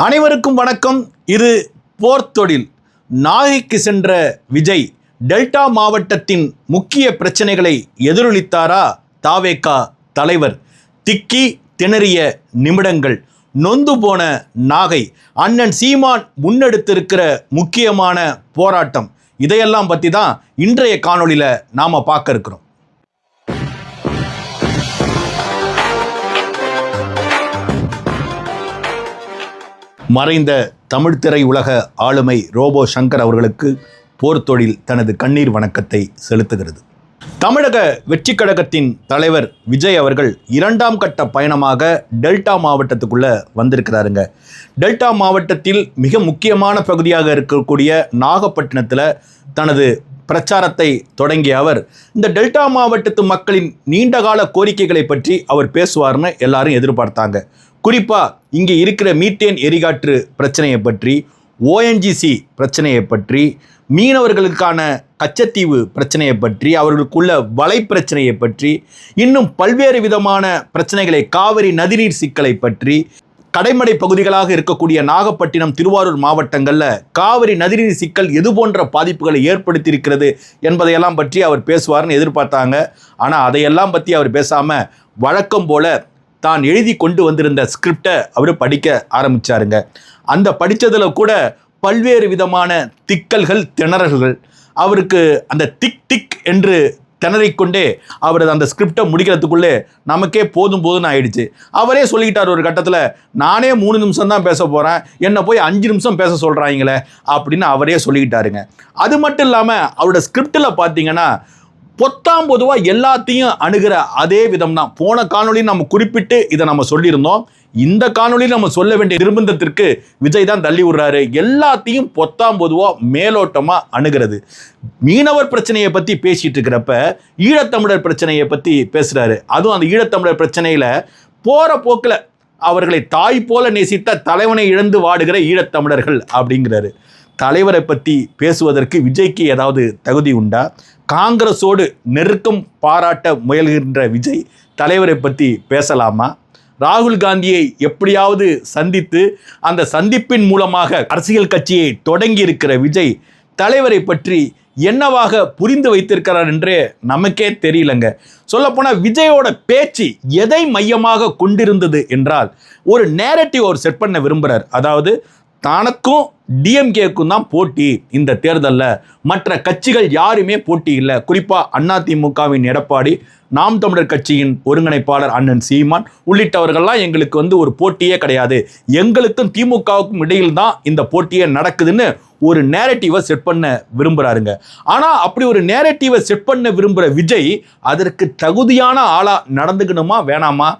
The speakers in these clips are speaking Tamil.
அனைவருக்கும் வணக்கம். இது போர்த்தொழில் நாகைக்கு சென்ற விஜய் டெல்டா மாவட்டத்தின் முக்கிய பிரச்சனைகளை எதிரொலித்தாரா? தாவேகா தலைவர். திக்கி திணறிய நிமிடங்கள். நொந்து போன நாகை. அண்ணன் சீமான் முன்னெடுத்திருக்கிற முக்கியமான போராட்டம். இதையெல்லாம் பற்றி தான் இன்றைய காணொளியில் நாம் பார்க்க இருக்கிறோம். மறைந்த தமிழ் திரை உலக ஆளுமை ரோபோ சங்கர் அவர்களுக்கு போர்த்தொழில் தனது கண்ணீர் வணக்கத்தை செலுத்துகிறது. தமிழக வெற்றி கழகத்தின் தலைவர் விஜய் அவர்கள் இரண்டாம் கட்ட பயணமாக டெல்டா மாவட்டத்துக்குள்ளே வந்திருக்கிறாருங்க. டெல்டா மாவட்டத்தில் மிக முக்கியமான பகுதியாக இருக்கக்கூடிய நாகப்பட்டினத்தில் தனது பிரச்சாரத்தை தொடங்கிய அவர் இந்த டெல்டா மாவட்டத்து மக்களின் நீண்டகால கோரிக்கைகளை பற்றி அவர் பேசுவார்னு எல்லாரும் எதிர்பார்த்தாங்க. குறிப்பாக இங்கே இருக்கிற மீத்தேன் எரிகாற்று பிரச்சனையை பற்றி ஓஎன்ஜிசி பிரச்சனையை பற்றி மீனவர்களுக்கான கச்சத்தீவு பிரச்சனையை பற்றி அவர்களுக்குள்ள வலை பிரச்சனையை பற்றி இன்னும் பல்வேறு விதமான பிரச்சனைகளை காவிரி நதிநீர் சிக்கலை பற்றி கடைமடை பகுதிகளாக இருக்கக்கூடிய நாகப்பட்டினம் திருவாரூர் மாவட்டங்களில் காவிரி நதிநீர் சிக்கல் எது போன்ற பாதிப்புகளை ஏற்படுத்தியிருக்கிறது என்பதையெல்லாம் பற்றி அவர் பேசுவார்னு எதிர்பார்த்தாங்க. ஆனால் அதையெல்லாம் பற்றி அவர் பேசாமல் வழக்கம் போல தான் எழுதி கொண்டு வந்திருந்த ஸ்கிரிப்டை அவர் படிக்க ஆரம்பிச்சாருங்க. அந்த படித்ததில் கூட பல்வேறு விதமான திக்கல்கள் திணறல்கள். அவருக்கு அந்த திக் டிக் என்று திணறிக்கொண்டே அவர் அந்த ஸ்கிரிப்டை முடிக்கிறதுக்குள்ளே நமக்கே போதும் போதும்னு ஆயிடுச்சு. அவரே சொல்லிக்கிட்டார் ஒரு கட்டத்தில் நானே மூணு நிமிஷம் தான் பேச போகிறேன் என்னை போய் அஞ்சு நிமிஷம் பேச சொல்கிறாங்களே அப்படின்னு அவரே சொல்லிக்கிட்டாருங்க. அது மட்டும் இல்லாமல் அவரோட ஸ்கிரிப்டில் பார்த்தீங்கன்னா பொத்தாம் பொதுவாக எல்லாத்தையும் அணுகிற அதே விதம் தான் போன காணொலியில் நம்ம குறிப்பிட்டு இதை நம்ம சொல்லியிருந்தோம். இந்த காணொலியில் நம்ம சொல்ல வேண்டிய நிர்பந்தத்திற்கு விஜய் தான் தள்ளி விடுறாரு. எல்லாத்தையும் பொத்தாம் பொதுவாக மேலோட்டமாக அணுகிறது. மீனவர் பிரச்சனையை பற்றி பேசிட்டு இருக்கிறப்ப ஈழத்தமிழர் பிரச்சனையை பற்றி பேசுகிறாரு அதுவும் அந்த ஈழத்தமிழர் பிரச்சனையில் போகிற போக்கில் அவர்களை தாய் போல நேசித்த தலைவனை இழந்து வாடுகிற ஈழத்தமிழர்கள் அப்படிங்கிறாரு. தலைவரை பற்றி பேசுவதற்கு விஜய்க்கு ஏதாவது தகுதி உண்டா? காங்கிரஸோடு நெருக்கம் பாராட்ட முயல்கின்ற விஜய் தலைவரை பற்றி பேசலாமா? ராகுல் காந்தியை எப்படியாவது சந்தித்து அந்த சந்திப்பின் மூலமாக அரசியல் கட்சியை தொடங்கி இருக்கிற விஜய் தலைவரை பற்றி என்னவாக புரிந்து வைத்திருக்கிறார் என்றே நமக்கே தெரியலங்க. சொல்லப்போனால் விஜயோட பேச்சு எதை மையமாக கொண்டிருந்தது என்றால் ஒரு நேரட்டிவ் அவர் செட் பண்ண விரும்புகிறார் அதாவது தனக்கும் டிஎம்கேக்கும் தான் போட்டி இந்த தேர்தலில். மற்ற கட்சிகள் யாருமே போட்டி இல்லை. குறிப்பாக அதிமுகவின் எடப்பாடி நாம் தமிழர் கட்சியின் ஒருங்கிணைப்பாளர் அண்ணன் சீமான் உள்ளிட்டவர்கள்லாம் எங்களுக்கு வந்து ஒரு போட்டியே கிடையாது. எங்களுக்கும் திமுகவுக்கும் இடையில் தான் இந்த போட்டியே நடக்குதுன்னு ஒரு நேரட்டிவை செட் பண்ண விரும்புகிறாருங்க ஆனால் அப்படி ஒரு நேரட்டிவை செட் பண்ண விரும்புகிற விஜய் அதற்கு தகுதியான ஆளாக நடந்துக்கணுமா வேணாமா?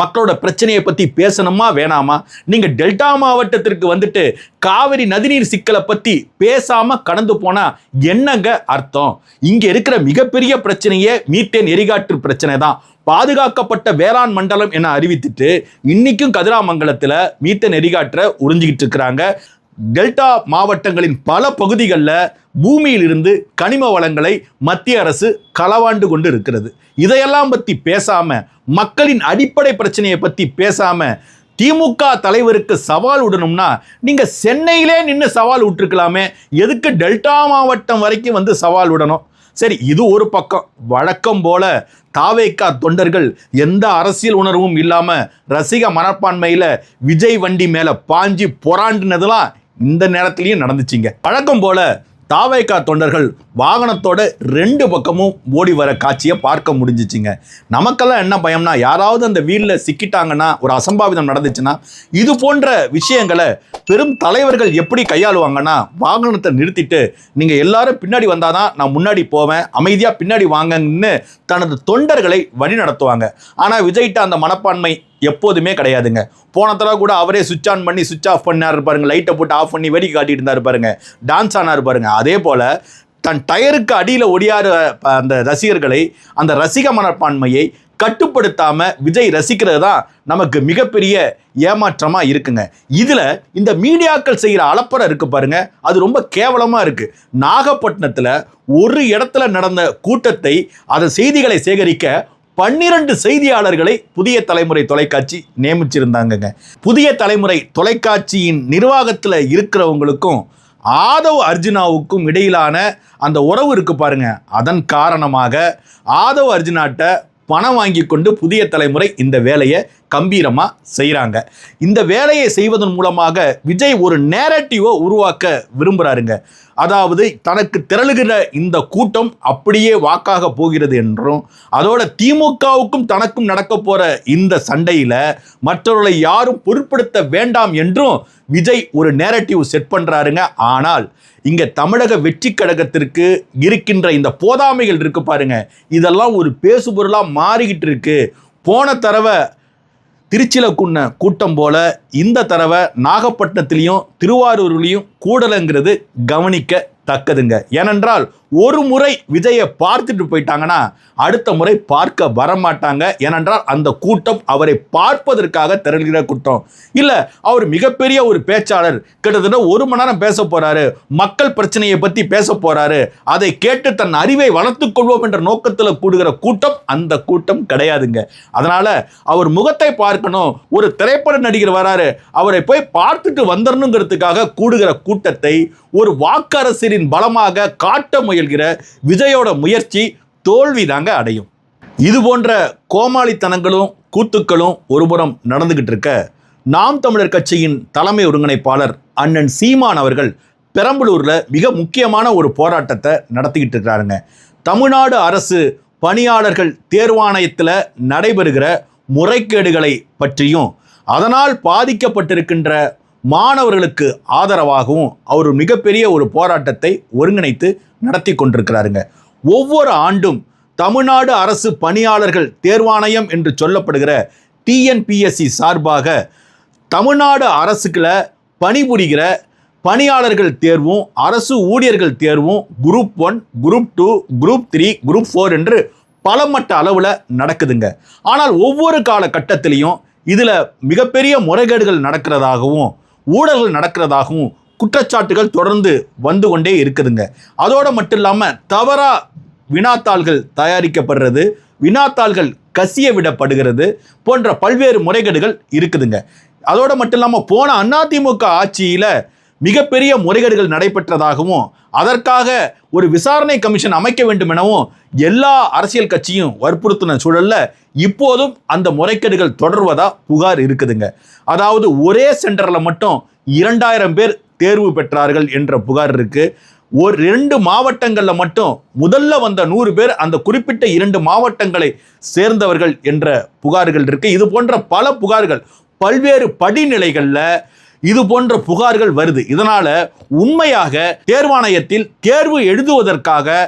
மக்களோட பிரச்சனையை பற்றி பேசணுமா வேணாமா? நீங்கள் டெல்டா மாவட்டத்திற்கு வந்துட்டு காவிரி நதிநீர் சிக்கலை பற்றி பேசாமல் கடந்து போனால் என்னங்க அர்த்தம்? இங்கே இருக்கிற மிகப்பெரிய பிரச்சனையே மீத்தேன் எரிகாற்று பிரச்சனை தான். பாதுகாக்கப்பட்ட வேளாண் மண்டலம் என அறிவித்துட்டு இன்னைக்கும் கதிராமங்கலத்தில் மீத்தேன் எரிகாற்றை உறிஞ்சிக்கிட்டு இருக்கிறாங்க. டெல்டா மாவட்டங்களின் பல பகுதிகளில் பூமியில் இருந்து கனிம வளங்களை மத்திய அரசு களவாண்டு கொண்டு இருக்கிறது இதையெல்லாம் பற்றி பேசாமல் மக்களின் அடிப்படை பிரச்சனையை பற்றி பேசாமல் திமுக தலைவருக்கு சவால் விடணும்னா நீங்கள் சென்னையிலே நின்று சவால் விட்டுருக்கலாமே. எதுக்கு டெல்டா மாவட்டம் வரைக்கும் வந்து சவால் விடணும்? சரி இது ஒரு பக்கம். வழக்கம் போல தாவேக்கா தொண்டர்கள் எந்த அரசியல் உணர்வும் இல்லாமல் ரசிக மனப்பான்மையில் விஜய் வண்டி மேலே பாஞ்சி பொறாண்டுனதுலாம் இந்த நேரத்திலையும் நடந்துச்சுங்க. வழக்கம் போல தாவைக்கா தொண்டர்கள் வாகனத்தோட ரெண்டு பக்கமும் ஓடி வர காட்சியை பார்க்க முடிஞ்சிச்சுங்க. நமக்கெல்லாம் என்ன பயம்னா யாராவது அந்த வீலில் சிக்கிட்டாங்கன்னா ஒரு அசம்பாவிதம் நடந்துச்சுன்னா இது போன்ற விஷயங்களை பெரும் தலைவர்கள் எப்படி கையாளுவாங்கன்னா வாகனத்தை நிறுத்திட்டு நீங்கள் எல்லாரும் பின்னாடி வந்தால் தான் நான் முன்னாடி போவேன் அமைதியாக பின்னாடி வாங்கன்னு தனது தொண்டர்களை வழி நடத்துவாங்க ஆனால் விஜய்கிட்ட அந்த மனப்பான்மை எப்போதுமே கிடையாதுங்க. போன தடவை கூட அவரே சுவிட்ச் ஆன் பண்ணி சுவிச் ஆஃப் பண்ணார் பாருங்க. லைட்டை போட்டு ஆஃப் பண்ணி வேடிக்கை காட்டிட்டு இருந்தார் பாருங்க. டான்ஸ் ஆனார் பாருங்க. அதே போல் தன் டயருக்கு அடியில் ஒடியார அந்த ரசிகர்களை அந்த ரசிக மனப்பான்மையை கட்டுப்படுத்தாம விஜய் ரசிக்கிறது தான் நமக்கு மிகப்பெரிய ஏமாற்றமாக இருக்குங்க. இதில் இந்த மீடியாக்கள் செய்கிற அலப்பறை இருக்கு பாருங்க. அது ரொம்ப கேவலமாக இருக்கு. நாகப்பட்டினத்தில் ஒரு இடத்துல நடந்த கூட்டத்தை அதை செய்திகளை சேகரிக்க பன்னிரண்டு செய்தியாளர்களை புதிய தலைமுறை தொலைக்காட்சி நியமிச்சிருந்தாங்கங்க. புதிய தலைமுறை தொலைக்காட்சியின் நிர்வாகத்தில் இருக்கிறவங்களுக்கும் ஆதவ் அர்ஜுனாவுக்கும் இடையிலான அந்த உறவு இருக்கு பாருங்க. அதன் காரணமாக ஆதவ் அர்ஜுனாட்ட பணம் வாங்கி கொண்டு புதிய தலைமுறை இந்த வேலையை கம்பீரமாக செய்கிறாங்க இந்த வேலையை செய்வதன் மூலமாக விஜய் ஒரு நேரட்டிவை உருவாக்க விரும்புகிறாருங்க அதாவது தனக்கு திரளுகிற இந்த கூட்டம் அப்படியே வாக்காக போகிறது என்றும் அதோட திமுகவுக்கும் தனக்கும் நடக்க போகிற இந்த சண்டையில் மற்றவர்களை யாரும் பொருட்படுத்த வேண்டாம் என்றும் விஜய் ஒரு நேரட்டிவ் செட் பண்ணுறாருங்க ஆனால் இங்கே தமிழக வெற்றி கழகத்திற்கு இருக்கின்ற இந்த போதாமைகள் இருக்கு பாருங்க. இதெல்லாம் ஒரு பேசுபொருளாக மாறிக்கிட்டு இருக்கு. போன தடவை திருச்சியில் குன்ன கூட்டம் போல இந்த தடவை நாகப்பட்டினத்திலையும் திருவாரூர்லேயும் கூடலைங்கிறது கவனிக்க தக்கதுங்க ஏனென்றால் ஒரு முறை விஜயை பார்த்துட்டு போயிட்டாங்கன்னா அடுத்த முறை பார்க்க வரமாட்டாங்க. ஏனென்றால் அந்த கூட்டம் அவரை பார்ப்பதற்காக திரள்கிற கூட்டம். இல்லை அவர் மிகப்பெரிய ஒரு பேச்சாளர். கிட்டத்தட்ட ஒரு மணி நேரம் பேச போறாரு. மக்கள் பிரச்சனையை பற்றி பேச போறாரு. அதை கேட்டு தன் அறிவை வளர்த்துக் கொள்வோம் என்ற நோக்கத்தில் கூடுகிற கூட்டம் அந்த கூட்டம் கிடையாதுங்க. அதனால அவர் முகத்தை பார்க்கணும். ஒரு திரைப்பட நடிகர் வராரு. அவரை போய் பார்த்துட்டு வந்துடணுங்கிறதுக்காக கூடுகிற கூட்டத்தை ஒரு வாக்கரசரின் பலமாக காட்ட முயல்கிற விஜயோட முயற்சி தோல்வி தாங்க அடையும். இது போன்ற கோமாளித்தனங்களும் கூத்துக்களும் ஒருபுறம் நடந்துகிட்டு இருக்க நாம் தமிழர் கட்சியின் தலைமை ஒருங்கிணைப்பாளர் அண்ணன் சீமான் அவர்கள் பெரம்பலூரில் மிக முக்கியமான ஒரு போராட்டத்தை நடத்திக்கிட்டு இருக்கிறாருங்க தமிழ்நாடு அரசு பணியாளர்கள் தேர்வாணையத்தில் நடைபெறுகிற முறைகேடுகளை பற்றியும் அதனால் பாதிக்கப்பட்டிருக்கின்ற மாணவர்களுக்கு ஆதரவாகவும் அவர் மிகப்பெரிய ஒரு போராட்டத்தை ஒருங்கிணைத்து நடத்தி கொண்டிருக்கிறாருங்க. ஒவ்வொரு ஆண்டும் தமிழ்நாடு அரசு பணியாளர்கள் தேர்வாணையம் என்று சொல்லப்படுகிற டிஎன்பிஎஸ்சி சார்பாக தமிழ்நாடு அரசுக்குள்ள பணிபுரிகிற பணியாளர்கள் தேர்வும் அரசு ஊழியர்கள் தேர்வும் group one group two group three group four என்று பலமட்ட அளவில் நடக்குதுங்க. ஆனால் ஒவ்வொரு காலகட்டத்திலையும் இதில் மிகப்பெரிய முறைகேடுகள் நடக்கிறதாகவும் ஊழல்கள் நடக்கிறதாகவும் குற்றச்சாட்டுகள் தொடர்ந்து வந்து கொண்டே இருக்குதுங்க. அதோடு மட்டும் இல்லாமல் தவறாக வினாத்தாள்கள் தயாரிக்கப்படுறது வினாத்தாள்கள் கசிய விடப்படுகிறது போன்ற பல்வேறு முறைகேடுகள் இருக்குதுங்க. அதோடு மட்டும் இல்லாமல் போன அதிமுக ஆட்சியில் மிகப்பெரிய முறைகேடுகள் நடைபெற்றதாகவும் அதற்காக ஒரு விசாரணை கமிஷன் அமைக்க வேண்டும் எனவும் எல்லா அரசியல் கட்சியும் வற்புறுத்தின சூழல்ல இப்போதும் அந்த முறைகேடுகள் தொடர்வதா புகார் இருக்குதுங்க. அதாவது ஒரே சென்டரில் மட்டும் இரண்டாயிரம் பேர் தேர்வு பெற்றார்கள் என்ற புகார் இருக்கு. ஒரு ரெண்டு மாவட்டங்களில் மட்டும் முதல்ல வந்த நூறு பேர் அந்த குறிப்பிட்ட இரண்டு மாவட்டங்களை சேர்ந்தவர்கள் என்ற புகார்கள் இருக்கு. இது போன்ற பல புகார்கள் பல்வேறு படிநிலைகளில் இது போன்ற புகார்கள் வருது. இதனால உண்மையாக தேர்வாணையத்தில் தேர்வு எழுதுவதற்காக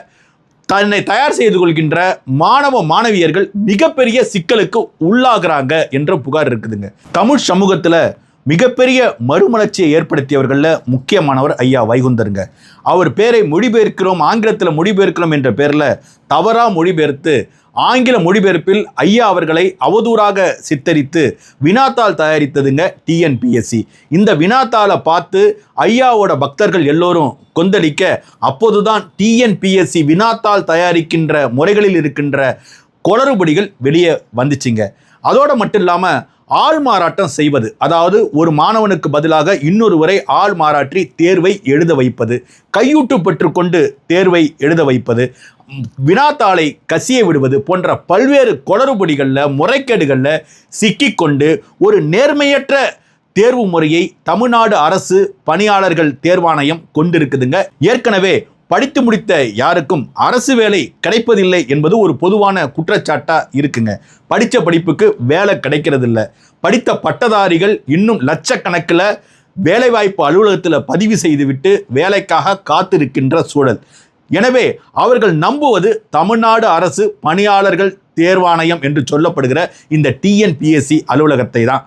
தன்னை தயார் செய்து கொள்கின்ற மாணவ மாணவியர்கள் மிகப்பெரிய சிக்கலுக்கு உள்ளாகிறாங்க என்ற புகார் இருக்குதுங்க. தமிழ் சமூகத்தில் மிகப்பெரிய மறுமலர்ச்சியை ஏற்படுத்தியவர்களில் முக்கியமானவர் ஐயா வைகுந்தருங்க. அவர் பேரை மொழிபெயர்க்கிறோம் ஆங்கிலத்தில் மொழிபெயர்க்கிறோம் என்ற பேரில் தவறாக மொழிபெயர்த்து ஆங்கில மொழிபெயர்ப்பில் ஐயா அவர்களை அவதூறாக சித்தரித்து வினாத்தாள் தயாரித்ததுங்க டிஎன்பிஎஸ்சி இந்த வினாத்தாளை பார்த்து ஐயாவோட பக்தர்கள் எல்லோரும் கொந்தளிக்க அப்போதுதான் டிஎன்பிஎஸ்சி வினாத்தாள் தயாரிக்கின்ற முறைகளில் இருக்கின்ற குளறுபடிகள் வெளியே வந்துச்சுங்க. அதோடு மட்டும் இல்லாமல் ஆள் மாறாட்டம் செய்வது. அதாவது ஒரு மாணவனுக்கு பதிலாக இன்னொருவரை ஆள் மாறாற்றி தேர்வை எழுத வைப்பது. கையூட்டு பெற்றுக்கொண்டு தேர்வை எழுத வைப்பது. வினாத்தாளை கசிய விடுவது போன்ற பல்வேறு குளறுபடிகளில் முறைகேடுகளில் சிக்கிக்கொண்டு ஒரு நேர்மையற்ற தேர்வு முறையை தமிழ்நாடு அரசு பணியாளர்கள் தேர்வாணையம் கொண்டிருக்குதுங்க. ஏற்கனவே படித்து முடித்த யாருக்கும் அரசு வேலை கிடைப்பதில்லை என்பது ஒரு பொதுவான குற்றச்சாட்டாக இருக்குங்க. படித்த படிப்புக்கு வேலை கிடைக்கிறதில்ல. படித்த பட்டதாரிகள் இன்னும் லட்சக்கணக்கில் வேலைவாய்ப்பு அலுவலகத்தில் பதிவு செய்துவிட்டு வேலைக்காக காத்திருக்கின்ற சூழல். எனவே அவர்கள் நம்புவது தமிழ்நாடு அரசு பணியாளர்கள் தேர்வாணையம் என்று சொல்லப்படுகிற இந்த டிஎன்பிஎஸ்சி அலுவலகத்தை தான்.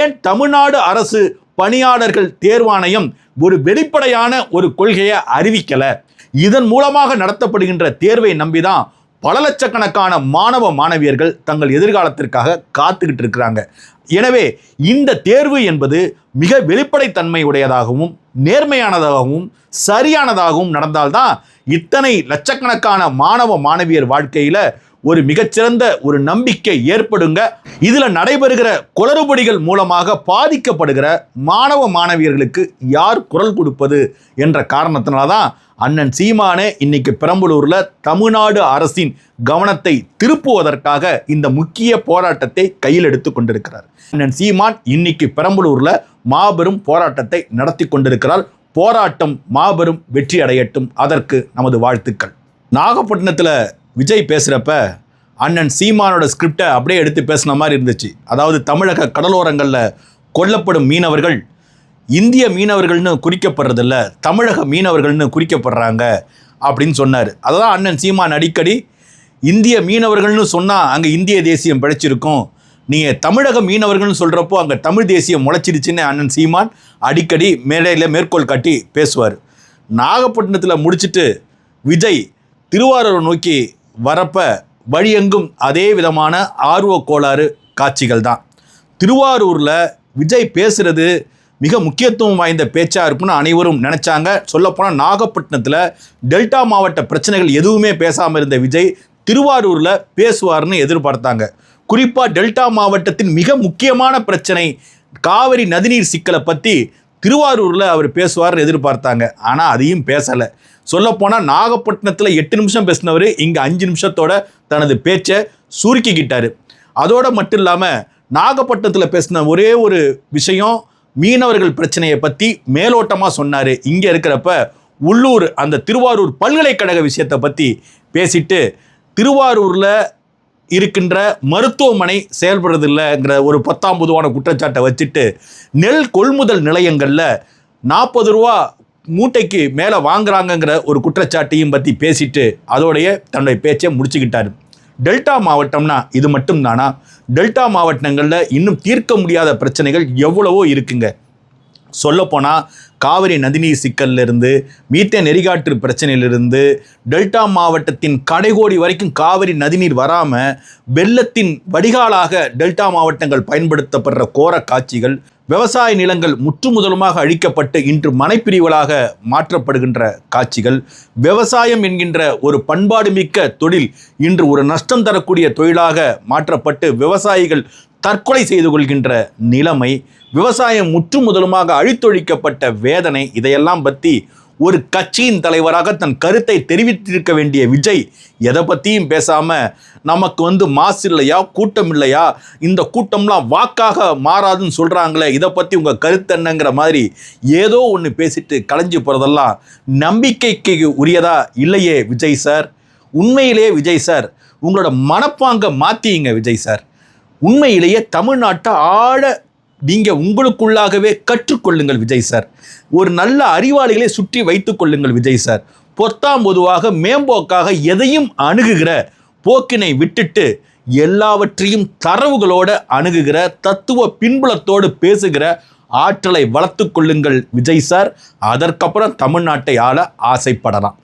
ஏன் தமிழ்நாடு அரசு பணியாளர்கள் தேர்வாணையம் ஒரு வெளிப்படையான ஒரு கொள்கையை அறிவிக்கலை? இதன் மூலமாக நடத்தப்படுகின்ற தேர்வை நம்பிதான் பல லட்சக்கணக்கான மாணவ மாணவியர்கள் தங்கள் எதிர்காலத்திற்காக காத்துக்கிட்டு இருக்கிறாங்க. எனவே இந்த தேர்வு என்பது மிக வெளிப்படைத்தன்மை உடையதாகவும் நேர்மையானதாகவும் சரியானதாகவும் நடந்தால்தான் இத்தனை லட்சக்கணக்கான மாணவ மாணவியர் வாழ்க்கையில் ஒரு மிகச்சிறந்த ஒரு நம்பிக்கை ஏற்படுங்க. இதில் நடைபெறுகிற குளறுபடிகள் மூலமாக பாதிக்கப்படுகிற மாணவ மாணவியர்களுக்கு யார் குரல் கொடுப்பது என்ற காரணத்தினால தான் அண்ணன் சீமானே இன்னைக்கு பெரம்பலூரில் தமிழ்நாடு அரசின் கவனத்தை திருப்புவதற்காக இந்த முக்கிய போராட்டத்தை கையில் எடுத்து கொண்டிருக்கிறார். அண்ணன் சீமான் இன்னைக்கு பெரம்பலூரில் மாபெரும் போராட்டத்தை நடத்தி கொண்டிருக்கிறார். போராட்டம் மாபெரும் வெற்றி அடையட்டும். அதற்கு நமது வாழ்த்துக்கள். நாகப்பட்டினத்தில் விஜய் பேசுகிறப்ப அண்ணன் சீமானோட ஸ்கிரிப்டை அப்படியே எடுத்து பேசின மாதிரி இருந்துச்சு. அதாவது தமிழக கடலோரங்களில் கொல்லப்படும் மீனவர்கள் இந்திய மீனவர்கள்னு குறிக்கப்படுறதில்ல தமிழக மீனவர்கள்னு குறிக்கப்படுறாங்க அப்படின்னு சொன்னார். அதான் அண்ணன் சீமான் அடிக்கடி இந்திய மீனவர்கள்னு சொன்னால் அங்கே இந்திய தேசியம் பிழைச்சிருக்கும். நீங்கள் தமிழக மீனவர்கள்னு சொல்கிறப்போ அங்கே தமிழ் தேசியம் முளைச்சிடுச்சுன்னு அண்ணன் சீமான் அடிக்கடி மேடையில் மேற்கோள் காட்டி பேசுவார். நாகப்பட்டினத்தில் முடிச்சுட்டு விஜய் திருவாரூர் நோக்கி வரப்ப வழியெங்கும் அதே விதமான ஆர்வ கோளாறு காட்சிகள் தான் திருவாரூரில் விஜய் பேசுகிறது மிக முக்கியத்துவம் வாய்ந்த பேச்சாக இருக்கும்னு அனைவரும் நினச்சாங்க. சொல்லப்போனால் நாகப்பட்டினத்தில் டெல்டா மாவட்ட பிரச்சனைகள் எதுவுமே பேசாமல் இருந்த விஜய் திருவாரூரில் பேசுவார்னு எதிர்பார்த்தாங்க. குறிப்பாக டெல்டா மாவட்டத்தின் மிக முக்கியமான பிரச்சனை காவிரி நதிநீர் சிக்கலை பற்றி திருவாரூரில் அவர் பேசுவார்னு எதிர்பார்த்தாங்க. ஆனால் அதையும் பேசலை. சொல்லப்போனால் நாகப்பட்டினத்தில் எட்டு நிமிஷம் பேசினவர் இங்கே அஞ்சு நிமிஷத்தோட தனது பேச்சை சுருக்கிக்கிட்டார். அதோடு மட்டும் இல்லாமல் நாகப்பட்டினத்தில் பேசின ஒரே ஒரு விஷயம் மீனவர்கள் பிரச்சனையை பற்றி மேலோட்டமாக சொன்னார். இங்கே இருக்கிறப்ப உள்ளூர் அந்த திருவாரூர் பல்கலைக்கழக விஷயத்தை பற்றி பேசிட்டு திருவாரூரில் இருக்கின்ற மருத்துவமனை செயல்படுறதில்லைங்கிற ஒரு பத்தாம் பொதுவான குற்றச்சாட்டை வச்சுட்டு நெல் கொள்முதல் நிலையங்களில் நாற்பது ரூபா மூட்டைக்கு மேலே வாங்குறாங்கங்கிற ஒரு குற்றச்சாட்டையும் பற்றி பேசிட்டு அதோடைய தன்னுடைய பேச்சை முடிச்சுக்கிட்டார். டெல்டா மாவட்டம்னா இது மட்டும் தானா டெல்டா மாவட்டங்களில் இன்னும் தீர்க்க முடியாத பிரச்சனைகள் எவ்வளவோ இருக்குங்க. சொல்லப்போனால் காவிரி நதிநீர் சிக்கல்லிருந்து மீத்தே நெறிகாற்று பிரச்சனையிலிருந்து டெல்டா மாவட்டத்தின் கடைகோடி வரைக்கும் காவிரி நதிநீர் வராமல் வெள்ளத்தின் வடிகாலாக டெல்டா மாவட்டங்கள் பயன்படுத்தப்படுற கோர காட்சிகள் விவசாய நிலங்கள் முற்றுமுதலுமாக அழிக்கப்பட்டு இன்று மனைப்பிரிவுகளாக மாற்றப்படுகின்ற காட்சிகள் விவசாயம் என்கின்ற ஒரு பண்பாடு மிக்க தொழில் இன்று ஒரு நஷ்டம் தரக்கூடிய தொழிலாக மாற்றப்பட்டு விவசாயிகள் தற்கொலை செய்து கொள்கின்ற நிலைமை விவசாயம் முற்று முதலுமாக அழித்தொழிக்கப்பட்ட வேதனை இதையெல்லாம் பற்றி ஒரு கட்சியின் தலைவராக தன் கருத்தை தெரிவித்திருக்க வேண்டிய விஜய் எதை பற்றியும் பேசாமல் நமக்கு வந்து மாசு இல்லையா? கூட்டம் இல்லையா? இந்த கூட்டம்லாம் வாக்காக மாறாதுன்னு சொல்கிறாங்களே இதை பற்றி உங்கள் கருத்து என்னங்கிற மாதிரி ஏதோ ஒன்று பேசிட்டு கலைஞ்சு போகிறதெல்லாம் நம்பிக்கைக்கு உரியதா இல்லையே விஜய் சார்? உண்மையிலேயே விஜய் சார் உங்களோட மனப்பாங்க மாற்றிங்க விஜய் சார். உண்மையிலேயே தமிழ்நாட்டை ஆழ நீங்கள் உங்களுக்குள்ளாகவே கற்றுக்கொள்ளுங்கள் விஜய் சார். ஒரு நல்ல அறிவாளிகளை சுற்றி வைத்து கொள்ளுங்கள் விஜய் சார். பொத்தாம் பொதுவாக மேம்போக்காக எதையும் அணுகுகிற போக்கினை விட்டுட்டு எல்லாவற்றையும் தரவுகளோடு அணுகுகிற தத்துவ பின்புலத்தோடு பேசுகிற ஆற்றலை வளர்த்து கொள்ளுங்கள் விஜய் சார். அதற்கப்புறம் தமிழ்நாட்டை ஆள ஆசைப்படலாம்.